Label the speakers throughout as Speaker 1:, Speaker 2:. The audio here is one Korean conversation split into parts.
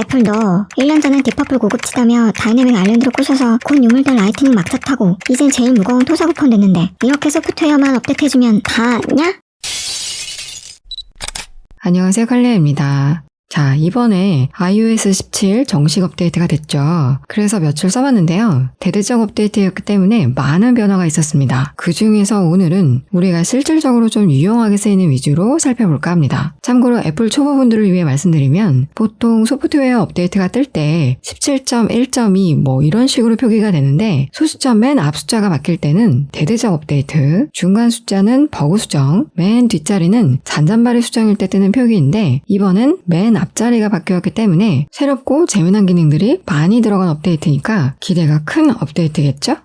Speaker 1: 애플도 1년 전엔 딥퍼플 고급지다며 다이내믹 아일랜드로 꼬셔서 곧 유물될 라이트닝 막사 타고 이젠 제일 무거운 토사구폰 됐는데 이렇게 소프트웨어만 업데이트해주면 다냐?
Speaker 2: 안녕하세요. 칼레입니다. 자, 이번에 iOS 17 정식 업데이트가 됐죠. 그래서 며칠 써봤는데요. 대대적 업데이트였기 때문에 많은 변화가 있었습니다. 그 중에서 오늘은 우리가 실질적으로 좀 유용하게 쓰이는 위주로 살펴볼까 합니다. 참고로 애플 초보분들을 위해 말씀드리면 보통 소프트웨어 업데이트가 뜰 때 17.1.2 뭐 이런 식으로 표기가 되는데 소수점 맨 앞 숫자가 바뀔 때는 대대적 업데이트, 중간 숫자는 버그 수정, 맨 뒷자리는 잔잔바리 수정일 때 뜨는 표기인데 이번엔 맨 앞 자리가 바뀌었기 때문에 새롭고 재미난 기능들이 많이 들어간 업데이트니까 기대가 큰 업데이트겠죠?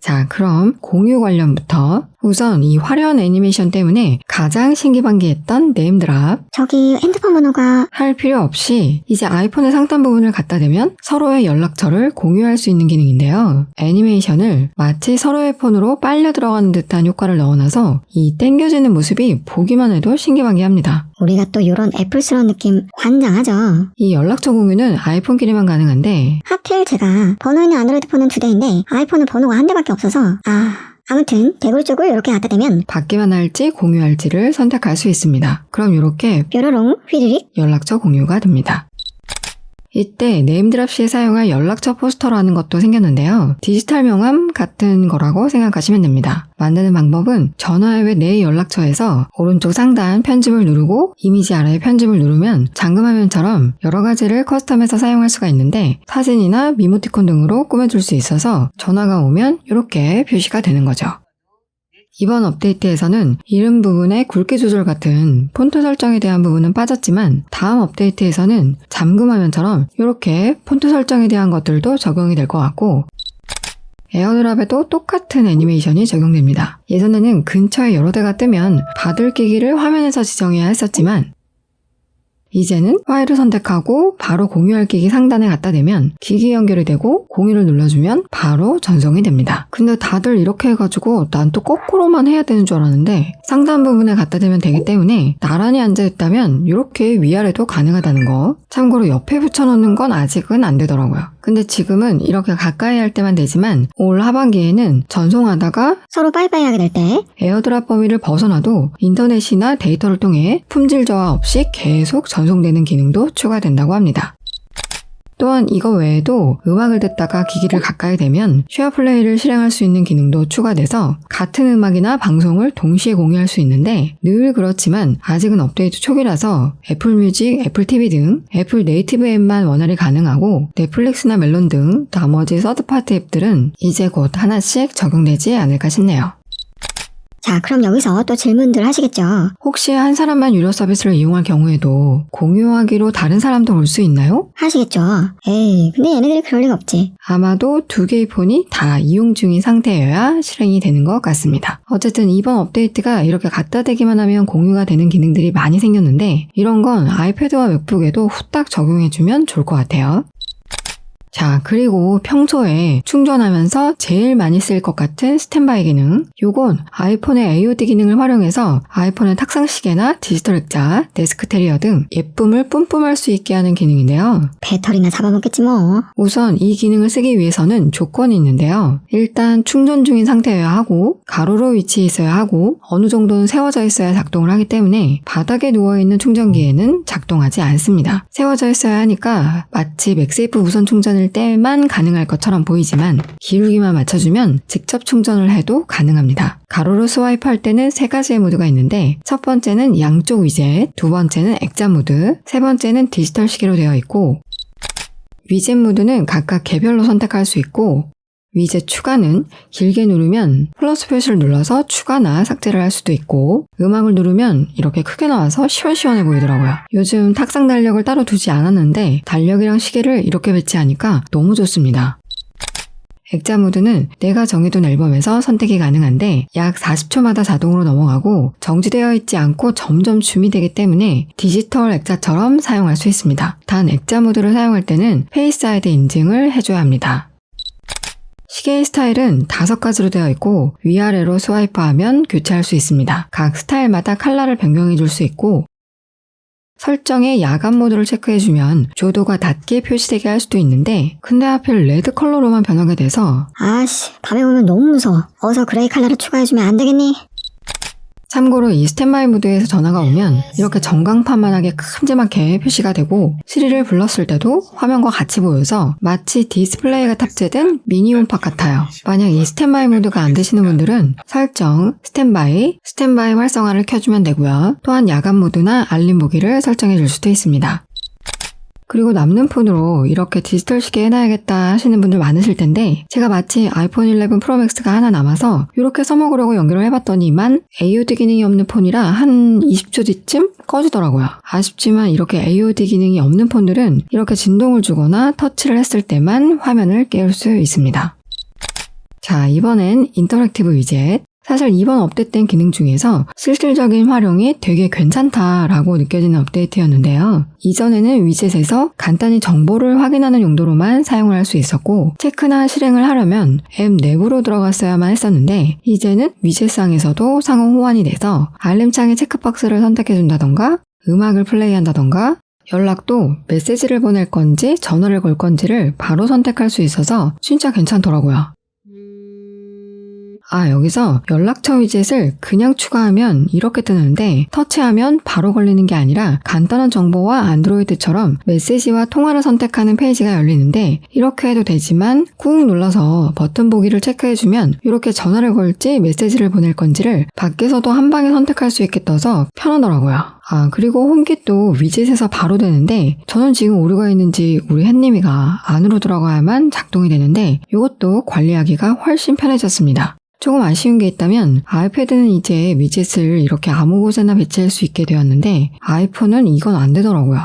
Speaker 2: 자, 그럼 공유 관련부터 우선 이 화려한 애니메이션 때문에 가장 신기반기했던 네임드랍
Speaker 1: 저기 핸드폰 번호가
Speaker 2: 할 필요 없이 이제 아이폰의 상단 부분을 갖다 대면 서로의 연락처를 공유할 수 있는 기능인데요. 애니메이션을 마치 서로의 폰으로 빨려 들어가는 듯한 효과를 넣어놔서 이 땡겨지는 모습이 보기만 해도 신기반기합니다.
Speaker 1: 우리가 또 요런 애플스러운 느낌 환장하죠.
Speaker 2: 이 연락처 공유는 아이폰끼리만 가능한데
Speaker 1: 하필 제가 번호 있는 안드로이드 폰은 두 대인데 아이폰은 번호가 한 대밖에 없어서 아 아무튼 대굴 쪽을 이렇게 갖다 대면
Speaker 2: 받기만 할지 공유할지를 선택할 수 있습니다. 그럼 이렇게
Speaker 1: 뾰로롱 휘리릭
Speaker 2: 연락처 공유가 됩니다. 이때 네임드랍 시에 사용할 연락처 포스터라는 것도 생겼는데요. 디지털 명함 같은 거라고 생각하시면 됩니다. 만드는 방법은 전화 외내 연락처에서 오른쪽 상단 편집을 누르고 이미지 아래에 편집을 누르면 잠금화면처럼 여러 가지를 커스텀해서 사용할 수가 있는데 사진이나 미모티콘 등으로 꾸며줄 수 있어서 전화가 오면 이렇게 표시가 되는 거죠. 이번 업데이트에서는 이름 부분의 굵기 조절 같은 폰트 설정에 대한 부분은 빠졌지만 다음 업데이트에서는 잠금 화면처럼 이렇게 폰트 설정에 대한 것들도 적용이 될 것 같고 에어드랍에도 똑같은 애니메이션이 적용됩니다. 예전에는 근처에 여러 대가 뜨면 받을 기기를 화면에서 지정해야 했었지만 이제는 파일을 선택하고 바로 공유할 기기 상단에 갖다 대면 기기 연결이 되고 공유를 눌러주면 바로 전송이 됩니다. 근데 다들 이렇게 해가지고 난 또 거꾸로만 해야 되는 줄 알았는데 상단 부분에 갖다 대면 되기 때문에 나란히 앉아있다면 이렇게 위아래도 가능하다는 거. 참고로 옆에 붙여놓는 건 아직은 안 되더라고요. 근데 지금은 이렇게 가까이 할 때만 되지만 올 하반기에는 전송하다가
Speaker 1: 서로 빠이빠이 하게 될 때
Speaker 2: 에어드랍 범위를 벗어나도 인터넷이나 데이터를 통해 품질 저하 없이 계속 전 송되는 기능도 추가된다고 합니다. 또한 이거 외에도 음악을 듣다가 기기를 가까이 대면 쉐어 플레이를 실행할 수 있는 기능도 추가돼서 같은 음악이나 방송을 동시에 공유할 수 있는데 늘 그렇지만 아직은 업데이트 초기라서 애플 뮤직, 애플 TV 등 애플 네이티브 앱만 원활히 가능하고 넷플릭스나 멜론 등 나머지 서드파티 앱들은 이제 곧 하나씩 적용되지 않을까 싶네요.
Speaker 1: 자 그럼 여기서 또 질문들 하시겠죠.
Speaker 2: 혹시 한 사람만 유료 서비스를 이용할 경우에도 공유하기로 다른 사람도 올 수 있나요?
Speaker 1: 하시겠죠. 에이 근데 얘네들이 그럴 리가 없지.
Speaker 2: 아마도 두 개의 폰이 다 이용 중인 상태여야 실행이 되는 것 같습니다. 어쨌든 이번 업데이트가 이렇게 갖다 대기만 하면 공유가 되는 기능들이 많이 생겼는데 이런 건 아이패드와 맥북에도 후딱 적용해주면 좋을 것 같아요. 자, 그리고 평소에 충전하면서 제일 많이 쓸 것 같은 스탠바이 기능. 요건 아이폰의 AOD 기능을 활용해서 아이폰의 탁상시계나 디지털 액자, 데스크 테리어 등 예쁨을 뿜뿜할 수 있게 하는 기능인데요.
Speaker 1: 배터리나 잡아먹겠지 뭐.
Speaker 2: 우선 이 기능을 쓰기 위해서는 조건이 있는데요. 일단 충전 중인 상태여야 하고, 가로로 위치해 있어야 하고, 어느 정도는 세워져 있어야 작동을 하기 때문에 바닥에 누워있는 충전기에는 작동하지 않습니다. 세워져 있어야 하니까 마치 맥세이프 무선 충전을 때만 가능할 것처럼 보이지만 기울기만 맞춰주면 직접 충전을 해도 가능합니다. 가로로 스와이프 할 때는 세 가지의 모드가 있는데 첫 번째는 양쪽 위젯, 두 번째는 액자 모드, 세 번째는 디지털 시계로 되어 있고 위젯 모드는 각각 개별로 선택할 수 있고 위젯 추가는 길게 누르면 플러스 표시를 눌러서 추가나 삭제를 할 수도 있고 음악을 누르면 이렇게 크게 나와서 시원시원해 보이더라고요. 요즘 탁상 달력을 따로 두지 않았는데 달력이랑 시계를 이렇게 배치하니까 너무 좋습니다. 액자 모드는 내가 정해둔 앨범에서 선택이 가능한데 약 40초마다 자동으로 넘어가고 정지되어 있지 않고 점점 줌이 되기 때문에 디지털 액자처럼 사용할 수 있습니다. 단 액자 모드를 사용할 때는 페이스 아이디 인증을 해줘야 합니다. 시계의 스타일은 다섯 가지로 되어 있고 위아래로 스와이프하면 교체할 수 있습니다. 각 스타일마다 컬러를 변경해 줄 수 있고 설정에 야간 모드를 체크해주면 조도가 낮게 표시되게 할 수도 있는데 근데 하필 레드 컬러로만 변하게 돼서
Speaker 1: 아씨, 밤에 오면 너무 무서워. 어서 그레이 컬러를 추가해주면 안 되겠니?
Speaker 2: 참고로 이 스탠바이 모드에서 전화가 오면 이렇게 전광판만하게 큼지막하게 표시가 되고 시리를 불렀을 때도 화면과 같이 보여서 마치 디스플레이가 탑재된 미니 홈팟 같아요. 만약 이 스탠바이 모드가 안 되시는 분들은 설정, 스탠바이, 스탠바이 활성화를 켜주면 되고요. 또한 야간 모드나 알림 보기를 설정해 줄 수도 있습니다. 그리고 남는 폰으로 이렇게 디지털 시계 해놔야겠다 하시는 분들 많으실 텐데 제가 마치 아이폰 11 프로 맥스가 하나 남아서 이렇게 써먹으려고 연결을 해봤더니만 AOD 기능이 없는 폰이라 한 20초 뒤쯤 꺼지더라고요. 아쉽지만 이렇게 AOD 기능이 없는 폰들은 이렇게 진동을 주거나 터치를 했을 때만 화면을 깨울 수 있습니다. 자, 이번엔 인터랙티브 위젯. 사실 이번 업데이트된 기능 중에서 실질적인 활용이 되게 괜찮다라고 느껴지는 업데이트였는데요. 이전에는 위젯에서 간단히 정보를 확인하는 용도로만 사용을 할 수 있었고 체크나 실행을 하려면 앱 내부로 들어갔어야만 했었는데 이제는 위젯상에서도 상호 호환이 돼서 알림창에 체크박스를 선택해준다던가 음악을 플레이한다던가 연락도 메시지를 보낼 건지 전화를 걸 건지를 바로 선택할 수 있어서 진짜 괜찮더라고요. 아, 여기서 연락처 위젯을 그냥 추가하면 이렇게 뜨는데 터치하면 바로 걸리는 게 아니라 간단한 정보와 안드로이드처럼 메시지와 통화를 선택하는 페이지가 열리는데 이렇게 해도 되지만 꾹 눌러서 버튼 보기를 체크해주면 이렇게 전화를 걸지 메시지를 보낼 건지를 밖에서도 한 방에 선택할 수 있게 떠서 편하더라고요. 아, 그리고 홈킷도 위젯에서 바로 되는데 저는 지금 오류가 있는지 우리 햇님이가 안으로 들어가야만 작동이 되는데 이것도 관리하기가 훨씬 편해졌습니다. 조금 아쉬운 게 있다면 아이패드는 이제 위젯을 이렇게 아무 곳에나 배치할 수 있게 되었는데 아이폰은 이건 안 되더라고요.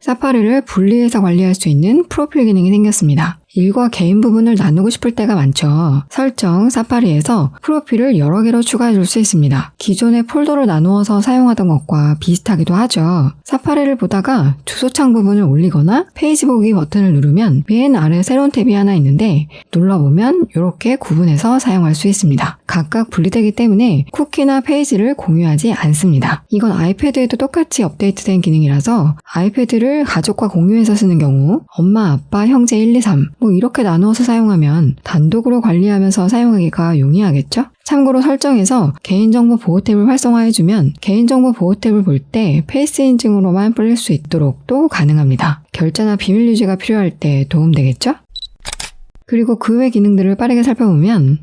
Speaker 2: 사파리를 분리해서 관리할 수 있는 프로필 기능이 생겼습니다. 일과 개인 부분을 나누고 싶을 때가 많죠. 설정, 사파리에서 프로필을 여러 개로 추가해 줄 수 있습니다. 기존의 폴더를 나누어서 사용하던 것과 비슷하기도 하죠. 사파리를 보다가 주소창 부분을 올리거나 페이지 보기 버튼을 누르면 맨 아래 새로운 탭이 하나 있는데 눌러보면 이렇게 구분해서 사용할 수 있습니다. 각각 분리되기 때문에 쿠키나 페이지를 공유하지 않습니다. 이건 아이패드에도 똑같이 업데이트된 기능이라서 아이패드를 가족과 공유해서 쓰는 경우 엄마, 아빠, 형제 1, 2, 3뭐 이렇게 나누어서 사용하면 단독으로 관리하면서 사용하기가 용이하겠죠? 참고로 설정에서 개인정보 보호 탭을 활성화해주면 개인정보 보호 탭을 볼 때 페이스 인증으로만 뿌릴 수 있도록도 가능합니다. 결제나 비밀 유지가 필요할 때 도움되겠죠? 그리고 그 외 기능들을 빠르게 살펴보면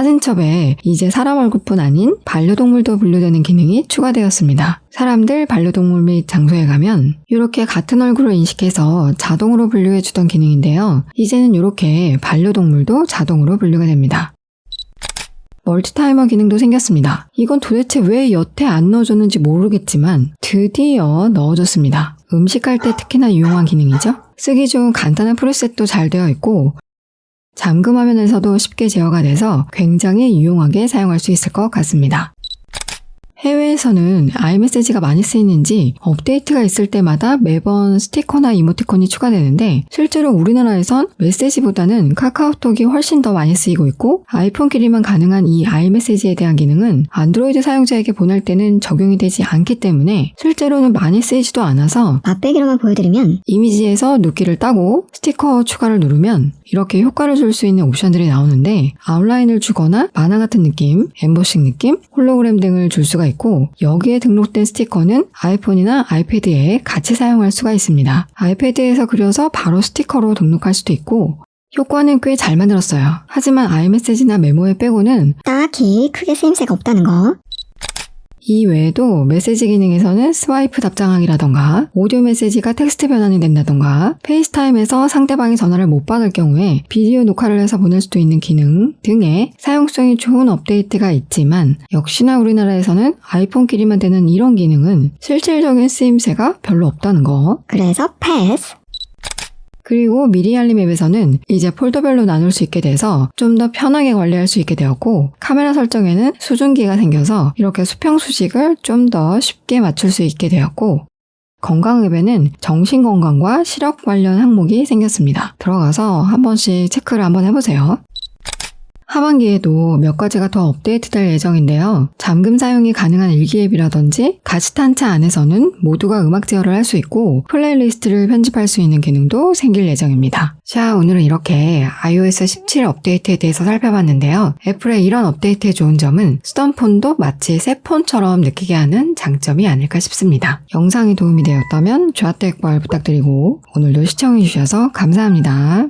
Speaker 2: 사진첩에 이제 사람 얼굴뿐 아닌 반려동물도 분류되는 기능이 추가되었습니다. 사람들, 반려동물 및 장소에 가면 이렇게 같은 얼굴을 인식해서 자동으로 분류해주던 기능인데요. 이제는 이렇게 반려동물도 자동으로 분류가 됩니다. 멀티타이머 기능도 생겼습니다. 이건 도대체 왜 여태 안 넣어줬는지 모르겠지만 드디어 넣어줬습니다. 음식할 때 특히나 유용한 기능이죠. 쓰기 좋은 간단한 프리셋도 잘 되어 있고 잠금 화면에서도 쉽게 제어가 돼서 굉장히 유용하게 사용할 수 있을 것 같습니다. 해외에서는 아이메시지가 많이 쓰이는지 업데이트가 있을 때마다 매번 스티커나 이모티콘이 추가되는데 실제로 우리나라에선 메시지보다는 카카오톡이 훨씬 더 많이 쓰이고 있고 아이폰끼리만 가능한 이 아이메시지에 대한 기능은 안드로이드 사용자에게 보낼 때는 적용이 되지 않기 때문에 실제로는 많이 쓰이지도 않아서
Speaker 1: 맛배기로만 보여드리면
Speaker 2: 이미지에서 눕기를 따고 스티커 추가를 누르면 이렇게 효과를 줄 수 있는 옵션들이 나오는데 아웃라인을 주거나 만화 같은 느낌, 엠보싱 느낌, 홀로그램 등을 줄 수가 있고 여기에 등록된 스티커는 아이폰이나 아이패드에 같이 사용할 수가 있습니다. 아이패드에서 그려서 바로 스티커로 등록할 수도 있고 효과는 꽤 잘 만들었어요. 하지만 아이메시지나 메모에 빼고는
Speaker 1: 딱히 크게 쓰임새가 없다는 거.
Speaker 2: 이 외에도 메시지 기능에서는 스와이프 답장하기라던가 오디오 메시지가 텍스트 변환이 된다던가 페이스타임에서 상대방이 전화를 못 받을 경우에 비디오 녹화를 해서 보낼 수도 있는 기능 등의 사용성이 좋은 업데이트가 있지만 역시나 우리나라에서는 아이폰끼리만 되는 이런 기능은 실질적인 쓰임새가 별로 없다는 거
Speaker 1: 그래서 패스.
Speaker 2: 그리고 미리 알림 앱에서는 이제 폴더별로 나눌 수 있게 돼서 좀 더 편하게 관리할 수 있게 되었고 카메라 설정에는 수증기가 생겨서 이렇게 수평 수직을 좀 더 쉽게 맞출 수 있게 되었고 건강앱에는 정신건강과 시력 관련 항목이 생겼습니다. 들어가서 한 번씩 체크를 한번 해보세요. 하반기에도 몇 가지가 더 업데이트될 예정인데요. 잠금 사용이 가능한 일기앱이라든지 가시탄차 안에서는 모두가 음악 제어를 할 수 있고 플레이리스트를 편집할 수 있는 기능도 생길 예정입니다. 자, 오늘은 이렇게 iOS 17 업데이트에 대해서 살펴봤는데요. 애플의 이런 업데이트의 좋은 점은 쓰던 폰도 마치 새 폰처럼 느끼게 하는 장점이 아닐까 싶습니다. 영상이 도움이 되었다면 좋아요, 댓글 부탁드리고 오늘도 시청해주셔서 감사합니다.